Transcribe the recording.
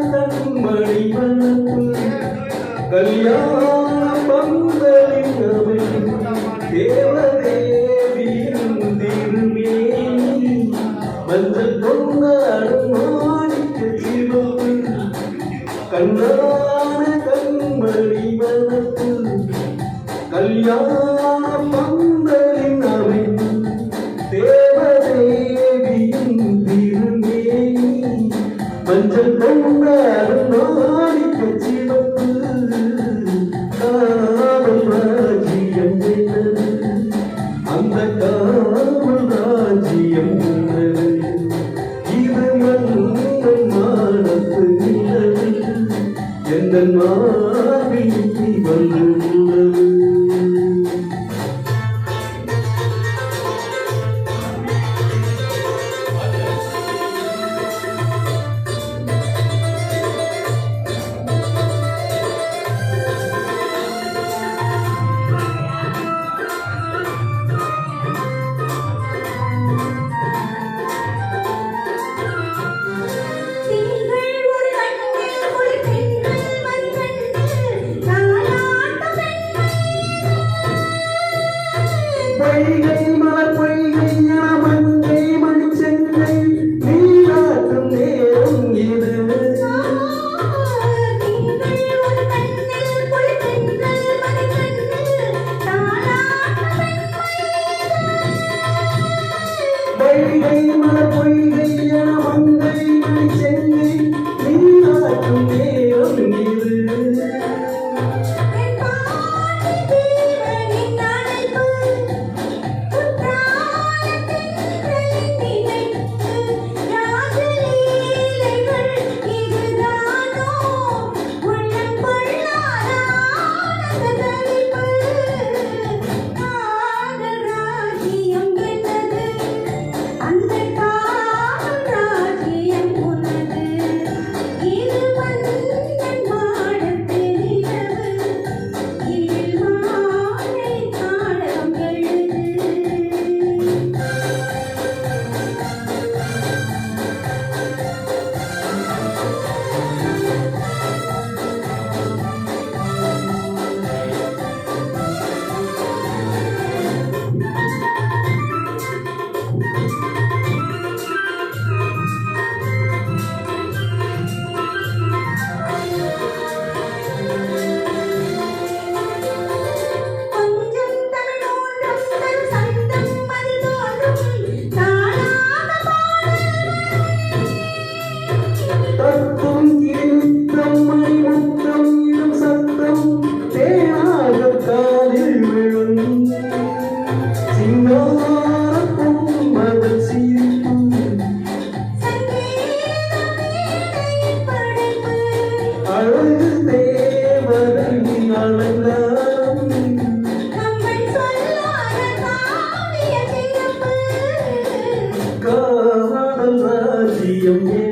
கண்ணாந்தன்மணி மனப்பு கல்யாண பந்தலிங்கவை தேவதேவியின் திருமே மஞ்சள் பொங்கல் மாணிக்க சிவப்பு கண்ணா eu